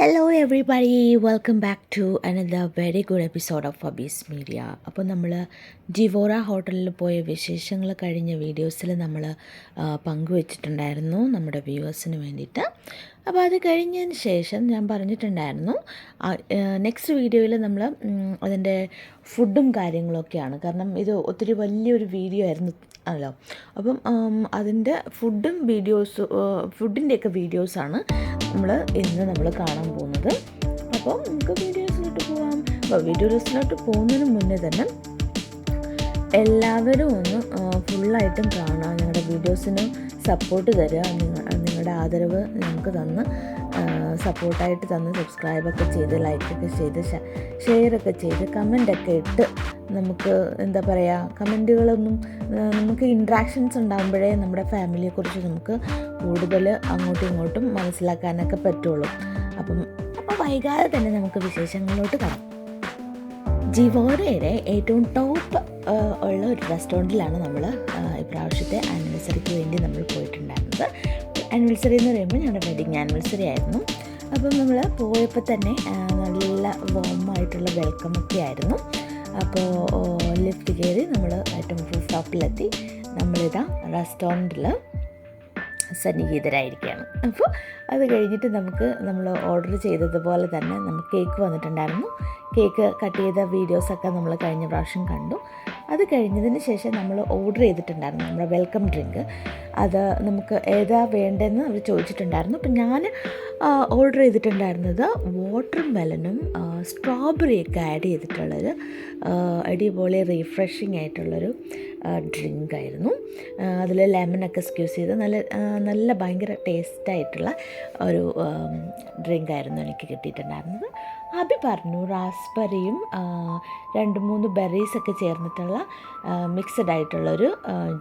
Hello everybody welcome back to another very good episode of Abi's media അപ്പോൾ നമ്മൾ ഡിവോറ ഹോട്ടലിൽ പോയ വിശേഷങ്ങൾ കഴിഞ്ഞ വീഡിയോസിൽ നമ്മൾ പങ്കുവച്ചിട്ടുണ്ടായിരുന്നു നമ്മുടെ വ്യൂവേഴ്സിന് വേണ്ടിയിട്ട്. അപ്പോൾ അത് കഴിഞ്ഞതിന് ശേഷം ഞാൻ പറഞ്ഞിട്ടുണ്ടായിരുന്നു നെക്സ്റ്റ് വീഡിയോയിൽ നമ്മൾ അതിന്റെ ഫുഡും കാര്യങ്ങളൊക്കെയാണ്. കാരണം ഇത് ഒത്തിരി വലിയൊരു വീഡിയോ ആയിരുന്നു അല്ലോ. അപ്പം അതിന്റെ ഫുഡും വീഡിയോസ് ഫുഡിന്റെയൊക്കെ വീഡിയോസാണ് നമ്മൾ ഇന്ന് നമ്മൾ കാണാൻ പോകുന്നത്. അപ്പോൾ നമുക്ക് വീഡിയോസിലോട്ട് പോകാം അപ്പോൾ വീഡിയോസിലോട്ട് പോകുന്നതിന് മുന്നേ തന്നെ എല്ലാവരും ഒന്ന് ഫുള്ളായിട്ടും കാണാം. ഞങ്ങളുടെ വീഡിയോസിന് സപ്പോർട്ട് തരിക നിങ്ങളുടെ ആദരവ് ഞങ്ങൾക്ക് തന്ന് സപ്പോർട്ടായിട്ട് തന്ന് സബ്സ്ക്രൈബൊക്കെ ചെയ്ത് ലൈക്കൊക്കെ ചെയ്ത് ഷെയറൊക്കെ ചെയ്ത് കമന്റൊക്കെ ഇട്ട് നമുക്ക് എന്താ പറയുക കമന്റുകളൊന്നും നമുക്ക് ഇൻട്രാക്ഷൻസ് ഉണ്ടാകുമ്പോഴേ നമ്മുടെ ഫാമിലിയെക്കുറിച്ച് നമുക്ക് കൂടുതൽ അങ്ങോട്ടും ഇങ്ങോട്ടും മനസ്സിലാക്കാനൊക്കെ പറ്റുള്ളൂ. അപ്പം അപ്പോൾ വൈകാതെ തന്നെ നമുക്ക് വിശേഷങ്ങളിലോട്ട് കാണാം ജിവോരയുടെ ഏറ്റവും ടോപ്പ് ഉള്ള ഒരു റെസ്റ്റോറന്റിലാണ് നമ്മൾ ഇപ്രാവശ്യത്തെ ആനിവേഴ്സറിക്ക് വേണ്ടി നമ്മൾ പോയിട്ടുണ്ടായിരുന്നത്. ആനിവേഴ്സറി എന്ന് പറയുമ്പോൾ ഞങ്ങളുടെ വെഡിങ് ആനിവേഴ്സറി ആയിരുന്നു. അപ്പം നമ്മൾ പോയപ്പോൾ തന്നെ നല്ല വോമായിട്ടുള്ള വെൽക്കം ഒക്കെ ആയിരുന്നു. അപ്പോൾ ലിഫ്റ്റ് കയറി നമ്മൾ ഏറ്റവും ഫുൾ സ്റ്റോപ്പിലെത്തി നമ്മളിതാ റെസ്റ്റോറന്റിൽ സന്നിഹിതരായിരിക്കുകയാണ് അപ്പോൾ അത് കഴിഞ്ഞിട്ട് നമുക്ക് നമ്മൾ ഓർഡർ ചെയ്തതുപോലെ തന്നെ നമുക്ക് കേക്ക് വന്നിട്ടുണ്ടായിരുന്നു. കേക്ക് കട്ട് ചെയ്ത വീഡിയോസൊക്കെ നമ്മൾ കഴിഞ്ഞ പ്രാവശ്യം കണ്ടു. അത് കഴിഞ്ഞതിന് ശേഷം നമ്മൾ ഓർഡർ ചെയ്തിട്ടുണ്ടായിരുന്നു നമ്മുടെ വെൽക്കം ഡ്രിങ്ക്. അത് നമുക്ക് ഏതാ വേണ്ടതെന്ന് അവർ ചോദിച്ചിട്ടുണ്ടായിരുന്നു. അപ്പം ഞാൻ ഓർഡർ ചെയ്തിട്ടുണ്ടായിരുന്നത് വാട്ടർ മെലനും സ്ട്രോബെറിയൊക്കെ ആഡ് ചെയ്തിട്ടുള്ളൊരു അടിപൊളി റീഫ്രഷിങ് ആയിട്ടുള്ളൊരു ഡ്രിങ്ക് ആയിരുന്നു. അതിൽ ലെമണൊക്കെ സ്ക്യൂസ് ചെയ്ത് നല്ല നല്ല ഭയങ്കര ടേസ്റ്റായിട്ടുള്ള ഒരു ഡ്രിങ്ക് ആയിരുന്നു എനിക്ക് കിട്ടിയിട്ടുണ്ടായിരുന്നത്. അബി പറഞ്ഞു റാസ്ബെറിയും രണ്ട് മൂന്ന് ബെറീസൊക്കെ ചേർന്നിട്ടുള്ള മിക്സഡ് ആയിട്ടുള്ളൊരു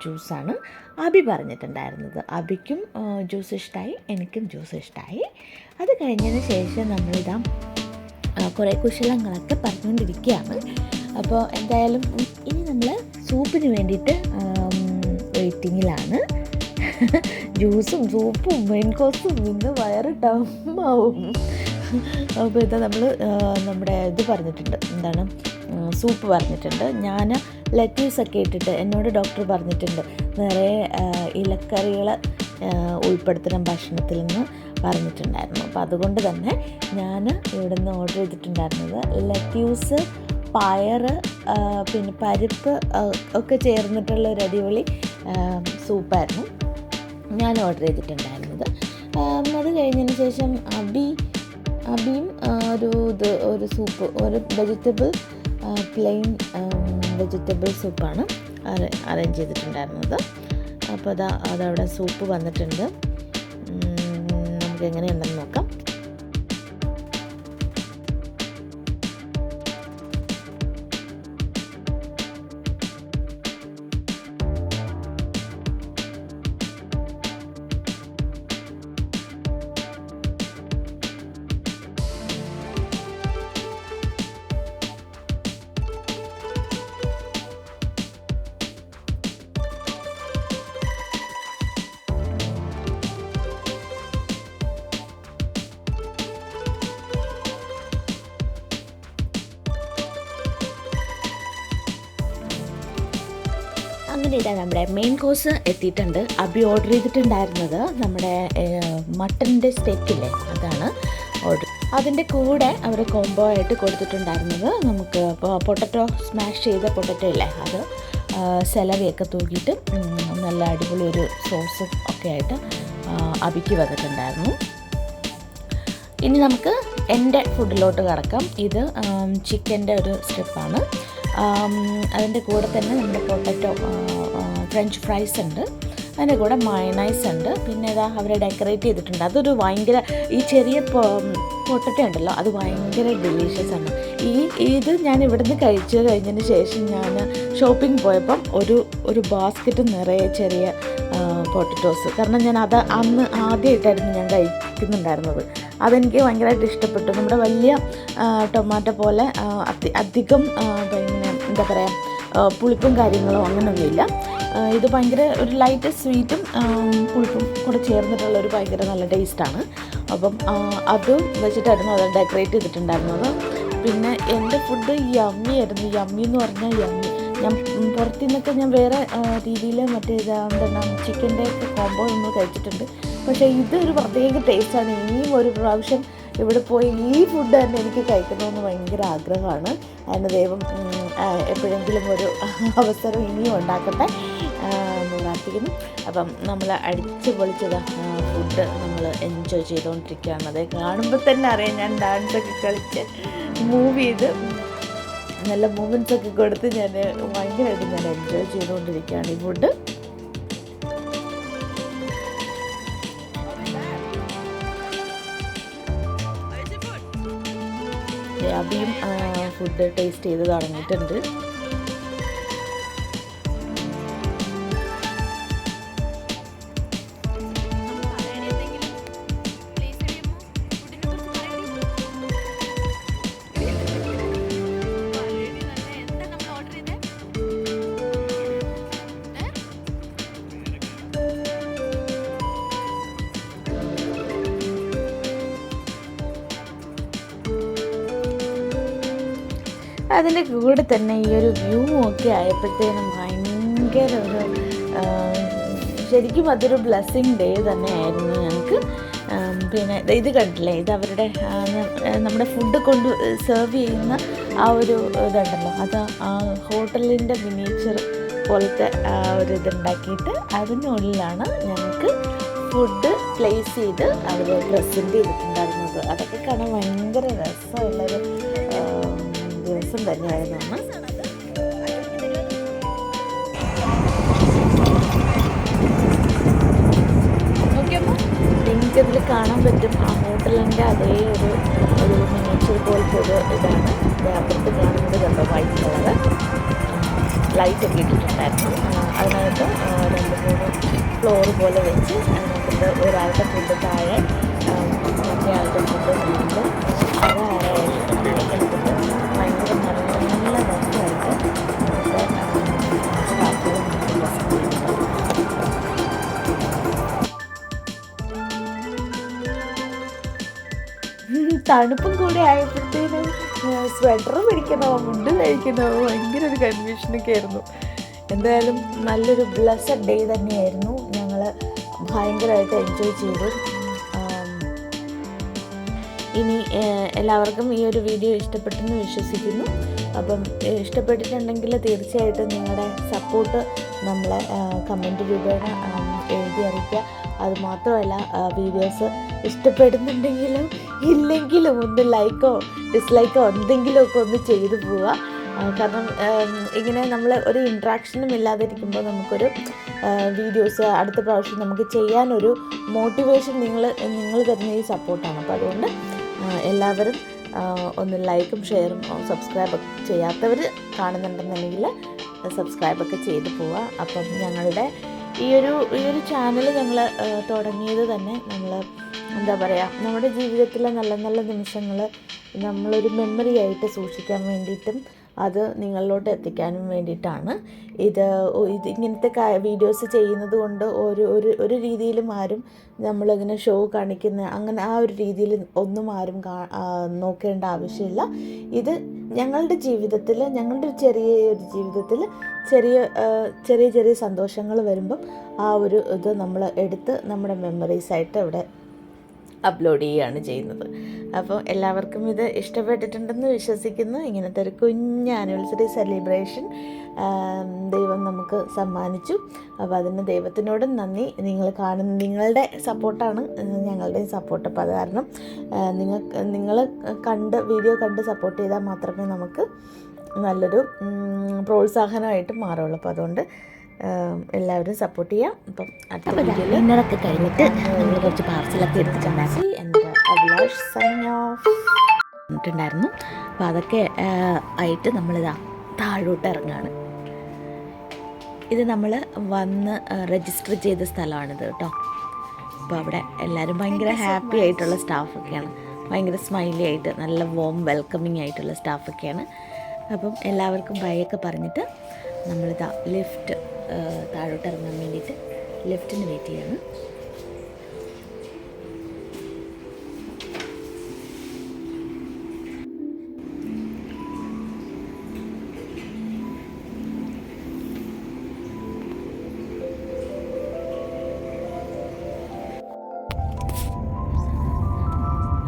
ജ്യൂസാണ് അബി പറഞ്ഞിട്ടുണ്ടായിരുന്നത്. അബിക്കും ജ്യൂസ് ഇഷ്ടമായി എനിക്കും ജ്യൂസ് ഇഷ്ടമായി അത് കഴിഞ്ഞതിന് ശേഷം നമ്മളിതാ കുറേ കുശലങ്ങളൊക്കെ പറഞ്ഞുകൊണ്ടിരിക്കുകയാണ്. അപ്പോൾ എന്തായാലും ഇനി നമ്മൾ സൂപ്പിന് വേണ്ടിയിട്ട് വെയിറ്റിങ്ങിലാണ് ജ്യൂസും സൂപ്പും മെയിൻ കോഴ്സും ഇന്ന് വയറ് ഡമ്മാവും അപ്പോൾ ഇത് നമ്മൾ നമ്മുടെ ഇത് പറഞ്ഞിട്ടുണ്ട്. എന്താണ്? സൂപ്പ് പറഞ്ഞിട്ടുണ്ട്. ഞാൻ ലെറ്റീവ്സൊക്കെ ഇട്ടിട്ട് എന്നോട് ഡോക്ടർ പറഞ്ഞിട്ടുണ്ട്. നിറയെ ഇലക്കറികൾ ഉൾപ്പെടുത്തണം ഭക്ഷണത്തിൽ നിന്ന് പറഞ്ഞിട്ടുണ്ടായിരുന്നു. അപ്പോൾ അതുകൊണ്ട് തന്നെ ഞാൻ ഇവിടെ നിന്ന് ഓർഡർ ചെയ്തിട്ടുണ്ടായിരുന്നത് ലെറ്റ്യൂസ് പയർ പിന്നെ പരിപ്പ് ഒക്കെ ചേർന്നിട്ടുള്ള ഒരു അടിപൊളി സൂപ്പായിരുന്നു. ഞാൻ ഓർഡർ ചെയ്തിട്ടുണ്ടായിരുന്നത്. അത് കഴിഞ്ഞതിന് ശേഷം അബി ഒരു സൂപ്പ് ഒരു വെജിറ്റബിൾ പ്ലെയിൻ വെജിറ്റബിൾ സൂപ്പാണ് അറേഞ്ച് ചെയ്തിട്ടുണ്ടായിരുന്നത്. അപ്പോൾ അതാ അതവിടെ സൂപ്പ് വന്നിട്ടുണ്ട്. നമുക്ക് എങ്ങനെയുണ്ടെന്ന് അങ്ങനെ ഇതാ നമ്മുടെ മെയിൻ കോഴ്സ് എത്തിയിട്ടുണ്ട്. അബി ഓർഡർ ചെയ്തിട്ടുണ്ടായിരുന്നത് നമ്മുടെ മട്ടന്റെ സ്റ്റെക്കില്ലേ അതാണ് ഓർഡർ അതിന്റെ കൂടെ അവർ കോംബോ ആയിട്ട് കൊടുത്തിട്ടുണ്ടായിരുന്നത് നമുക്ക് പൊട്ടറ്റോ സ്മാഷ് ചെയ്ത പൊട്ടറ്റോ ഇല്ലേ? അത് സെലവിയൊക്കെ തൂക്കിയിട്ട് നല്ല അടിപൊളി ഒരു സോസും ഒക്കെ ആയിട്ട് അബിക്ക് വന്നിട്ടുണ്ടായിരുന്നു. ഇനി നമുക്ക് എന്റെ ഫുഡിലോട്ട് കടക്കാം. ഇത് ചിക്കന്റെ ഒരു സ്റ്റെപ്പാണ് അതിന്റെ കൂടെ തന്നെ നമ്മുടെ പൊട്ടറ്റോ ഫ്രഞ്ച് ഫ്രൈസ് ഉണ്ട്. അതിന്റെ കൂടെ മയണൈസ് ഉണ്ട്. പിന്നെ ഇതാ അവർ ഡെക്കറേറ്റ് ചെയ്തിട്ടുണ്ട്. അതൊരു ഭയങ്കര ഈ ചെറിയ പൊട്ടറ്റ ഉണ്ടല്ലോ അത് ഭയങ്കര ഡെലീഷ്യസ് ആണ്. ഈ ഇത് ഞാൻ ഇവിടുന്ന് കഴിച്ചു കഴിഞ്ഞതിന് ശേഷം ഞാൻ ഷോപ്പിംഗ് പോയപ്പം ഒരു ഒരു ബാസ്ക്കറ്റ് നിറയെ ചെറിയ പൊട്ടറ്റോസ് കാരണം ഞാൻ അത് അന്ന് ആദ്യമായിട്ടായിരുന്നു ഞാൻ കഴിക്കുന്നുണ്ടായിരുന്നത്. അതെനിക്ക് ഭയങ്കരമായിട്ട് ഇഷ്ടപ്പെട്ടു. നമ്മുടെ വലിയ ടൊമാറ്റോ പോലെ അധികം പിന്നെ എന്താ പറയുക പുളിപ്പും കാര്യങ്ങളോ അങ്ങനെയൊന്നുമില്ല ഇത് ഭയങ്കര ഒരു ലൈറ്റ് സ്വീറ്റും പുളിപ്പും കൂടെ ചേർന്നിട്ടുള്ള ഒരു ഭയങ്കര നല്ല ടേസ്റ്റാണ് അപ്പം അത് വെച്ചിട്ടായിരുന്നു അത് ഡെക്കറേറ്റ് ചെയ്തിട്ടുണ്ടായിരുന്നത്. പിന്നെ എന്റെ ഫുഡ് യമ്മി ആയിരുന്നു. യമ്മി എന്ന് പറഞ്ഞാൽ യമ്മി ഞാൻ പുറത്തു നിന്നൊക്കെ ഞാൻ വേറെ രീതിയിൽ മറ്റേ എന്താ ചിക്കന്റെ കോംബോ ഒന്ന് കഴിച്ചിട്ടുണ്ട്. പക്ഷേ ഇതൊരു പ്രത്യേക ടേസ്റ്റാണ് ഇനിയും ഒരു പ്രാവശ്യം ഇവിടെ പോയി ഈ ഫുഡ് തന്നെ എനിക്ക് കഴിക്കണമെന്ന് ഭയങ്കര ആഗ്രഹമാണ്. അതിന് ദൈവം എപ്പോഴെങ്കിലും ഒരു അവസരം ഇനിയും ഉണ്ടാക്കട്ടെ. പ്രാർത്ഥിക്കുന്നു അപ്പം നമ്മൾ അടിച്ച് പൊളിച്ചത് ഫുഡ് നമ്മൾ എൻജോയ് ചെയ്തുകൊണ്ടിരിക്കുകയാണ് അത് കാണുമ്പോൾ തന്നെ അറിയാം ഞാൻ ഡാൻസൊക്കെ കളിച്ച് മൂവ് ചെയ്ത് നല്ല മൂവ്മെന്റ്സ് ഒക്കെ കൊടുത്ത് ഞാൻ ഭയങ്കരമായിട്ട് ഞാൻ എൻജോയ് ചെയ്തുകൊണ്ടിരിക്കുകയാണ് ഈ ഫുഡ് അബിയും ഫുഡ് ടേസ്റ്റ് ചെയ്ത് തുടങ്ങിയിട്ടുണ്ട്. അതിന്റെ കൂടെ തന്നെ ഈ ഒരു വ്യൂ ഒക്കെ ആയപ്പോഴത്തേനും ഭയങ്കര ഒരു ശരിക്കും അതൊരു ബ്ലെസ്സിങ് ഡേ തന്നെയായിരുന്നു ഞങ്ങൾക്ക്. പിന്നെ ഇത് കണ്ടില്ലേ ഇത് അവരുടെ നമ്മുടെ ഫുഡ് കൊണ്ട് സെർവ് ചെയ്യുന്ന ആ ഒരു ഇതുണ്ടല്ലോ. അത് ആ ഹോട്ടലിന്റെ മിനിയേച്ചർ പോലത്തെ ഒരു ഇതുണ്ടാക്കിയിട്ട് അതിനുള്ളിലാണ് ഞങ്ങൾക്ക് ഫുഡ് പ്ലേസ് ചെയ്ത് അവർ പ്രസന്റ് ചെയ്തിട്ടുണ്ടായിരുന്നത്. അതൊക്കെ കാണാൻ ഭയങ്കര രസമുള്ളൊരു ദിവസം തന്നെയായിരുന്നു ഇതിൽ കാണാൻ പറ്റും. ആ ഹോട്ടലിന്റെ അതേ ഒരു ഒരു മിനിച്ചർ പോലത്തെ ഒരു ഇതാണ്. ഇത് അപ്പുറത്ത് കാണുന്നത് കണ്ടോ വൈറ്റ് കളറ് ലൈറ്റ് ഒക്കെ ഇട്ടിട്ടുണ്ടായിരുന്നു. അതിനകത്ത് രണ്ട് മൂന്ന് ഫ്ലോർ പോലെ വെച്ച് അതിനകത്ത് ഒരാളുടെ ഫുഡ് താഴെ മറ്റേ ആളുടെ ഫുഡ് മുമ്പ് അതാരായാലും തണുപ്പും കൂടി ആയപ്പോഴത്തേനും സ്വെറ്റർ പിടിക്കണോ ഫുഡ് കഴിക്കണോ ഭയങ്കര ഒരു കൺഫ്യൂഷനൊക്കെ ആയിരുന്നു. എന്തായാലും നല്ലൊരു ബ്ലസ്സഡ് ഡേ തന്നെയായിരുന്നു. ഞങ്ങൾ ഭയങ്കരമായിട്ട് എൻജോയ് ചെയ്തു. ഇനി എല്ലാവർക്കും ഈ ഒരു വീഡിയോ ഇഷ്ടപ്പെട്ടെന്ന് വിശ്വസിക്കുന്നു. അപ്പം ഇഷ്ടപ്പെട്ടിട്ടുണ്ടെങ്കിൽ തീർച്ചയായിട്ടും നിങ്ങളുടെ സപ്പോർട്ട് നമ്മളെ കമന്റ് രൂപേണ എഴുതി അറിയിക്കുക. അതുമാത്രമല്ല വീഡിയോസ് ഇഷ്ടപ്പെടുന്നുണ്ടെങ്കിലും ഇല്ലെങ്കിലും ഒന്ന് ലൈക്കോ ഡിസ്ലൈക്കോ എന്തെങ്കിലുമൊക്കെ ഒന്ന് ചെയ്തു പോവുക. കാരണം ഇങ്ങനെ നമ്മൾ ഒരു ഇൻട്രാക്ഷനും ഇല്ലാതിരിക്കുമ്പോൾ നമുക്കൊരു വീഡിയോസ് അടുത്ത പ്രാവശ്യം നമുക്ക് ചെയ്യാനൊരു മോട്ടിവേഷൻ നിങ്ങൾ നിങ്ങൾ തരുന്ന ഈ സപ്പോർട്ടാണ് അപ്പോൾ അതുകൊണ്ട് എല്ലാവരും ഒന്ന് ലൈക്കും ഷെയറും സബ്സ്ക്രൈബ് ചെയ്യാത്തവർ കാണുന്നുണ്ടെന്നുണ്ടെങ്കിൽ സബ്സ്ക്രൈബൊക്കെ ചെയ്ത് പോവുക. അപ്പം ഞങ്ങളുടെ ഈ ഒരു ഈ ഒരു ചാനൽ ഞങ്ങൾ തുടങ്ങിയത് തന്നെ നമ്മൾ എന്താ പറയുക നമ്മുടെ ജീവിതത്തിലെ നല്ല നല്ല നിമിഷങ്ങൾ നമ്മളൊരു മെമ്മറി ആയിട്ട് സൂക്ഷിക്കാൻ വേണ്ടിയിട്ടും അത് നിങ്ങളിലോട്ട് എത്തിക്കാനും വേണ്ടിയിട്ടാണ്. ഇത് ഇത് ഇങ്ങനത്തെ വീഡിയോസ് ചെയ്യുന്നത് കൊണ്ട് ഒരു ഒരു ഒരു രീതിയിലും ആരും നമ്മളിങ്ങനെ ഷോ കാണിക്കുന്ന അങ്ങനെ ആ ഒരു രീതിയിൽ ഒന്നും ആരും നോക്കേണ്ട ആവശ്യമില്ല. ഇത് ഞങ്ങളുടെ ജീവിതത്തിൽ ഞങ്ങളുടെ ചെറിയ ഒരു ജീവിതത്തിൽ ചെറിയ ചെറിയ ചെറിയ സന്തോഷങ്ങൾ വരുമ്പം ആ ഒരു ഇത് നമ്മൾ എടുത്ത് നമ്മുടെ മെമ്മറീസായിട്ട് ഇവിടെ അപ്ലോഡ് ചെയ്യുകയാണ് ചെയ്യുന്നത്. അപ്പോൾ എല്ലാവർക്കും ഇത് ഇഷ്ടപ്പെട്ടിട്ടുണ്ടെന്ന് വിശ്വസിക്കുന്നു. ഇങ്ങനത്തെ ഒരു കുഞ്ഞ് ആനിവേഴ്സറി സെലിബ്രേഷൻ ദൈവം നമുക്ക് സമ്മാനിച്ചു. അപ്പോൾ അതിന് ദൈവത്തിനോടും നന്ദി. നിങ്ങൾ കാണുന്ന നിങ്ങളുടെ സപ്പോർട്ടാണ് ഞങ്ങളുടെയും സപ്പോർട്ട് അപ്പോൾ അത് കാരണം നിങ്ങൾ നിങ്ങൾ കണ്ട് വീഡിയോ കണ്ട് സപ്പോർട്ട് ചെയ്താൽ മാത്രമേ നമുക്ക് നല്ലൊരു പ്രോത്സാഹനമായിട്ട് മാറുള്ളൂ അപ്പോൾ അതുകൊണ്ട് എല്ലാവരും സപ്പോർട്ട് ചെയ്യാം. അപ്പം അടുത്ത ഡിന്നറൊക്കെ കഴിഞ്ഞിട്ട് നമ്മൾ കുറച്ച് പാർസലൊക്കെ എടുത്തിട്ടുണ്ടായിരുന്നു എന്റെ അഭിലാഷ് സൈൻ ഓഫ് ണ്ടായിരുന്നു അപ്പോൾ അതൊക്കെ ആയിട്ട് നമ്മളിതാ താഴോട്ട് ഇറങ്ങാണ്. ഇത് നമ്മൾ വന്ന് രജിസ്റ്റർ ചെയ്ത സ്ഥലമാണിത് കേട്ടോ. അപ്പോൾ അവിടെ എല്ലാവരും ഭയങ്കര ഹാപ്പി ആയിട്ടുള്ള സ്റ്റാഫൊക്കെയാണ് ഭയങ്കര സ്മൈലി ആയിട്ട് നല്ല വോം വെൽക്കമിങ് ആയിട്ടുള്ള സ്റ്റാഫൊക്കെയാണ് അപ്പം എല്ലാവർക്കും ബൈ ഒക്കെ പറഞ്ഞിട്ട് നമ്മൾ നമ്മളിതാ ലിഫ്റ്റ് താഴോട്ട് ഇറങ്ങാൻ വേണ്ടിയിട്ട് ലിഫ്റ്റിന് വെയിറ്റ് ചെയ്യാണ്.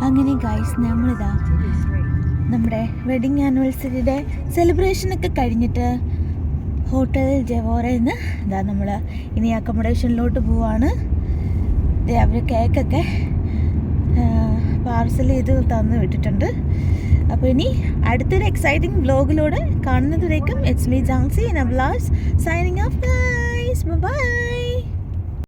അങ്ങനെ ഗൈസ് നമ്മളിതാ നമ്മുടെ വെഡിങ് ആനിവേഴ്സറിയുടെ സെലിബ്രേഷനൊക്കെ കഴിഞ്ഞിട്ട് ഹോട്ടൽ ജവോറയിൽ നിന്ന് ഇതാ നമ്മൾ ഇനി അക്കോമഡേഷനിലോട്ട് പോവാണ്. അവർ കേക്കൊക്കെ പാർസൽ ചെയ്ത് തന്നു വിട്ടിട്ടുണ്ട്. അപ്പോൾ ഇനി അടുത്തൊരു എക്സൈറ്റിംഗ് വ്ലോഗിലൂടെ കാണുന്നതുവരേക്കും it's me Jancy Nablas signing off guys bye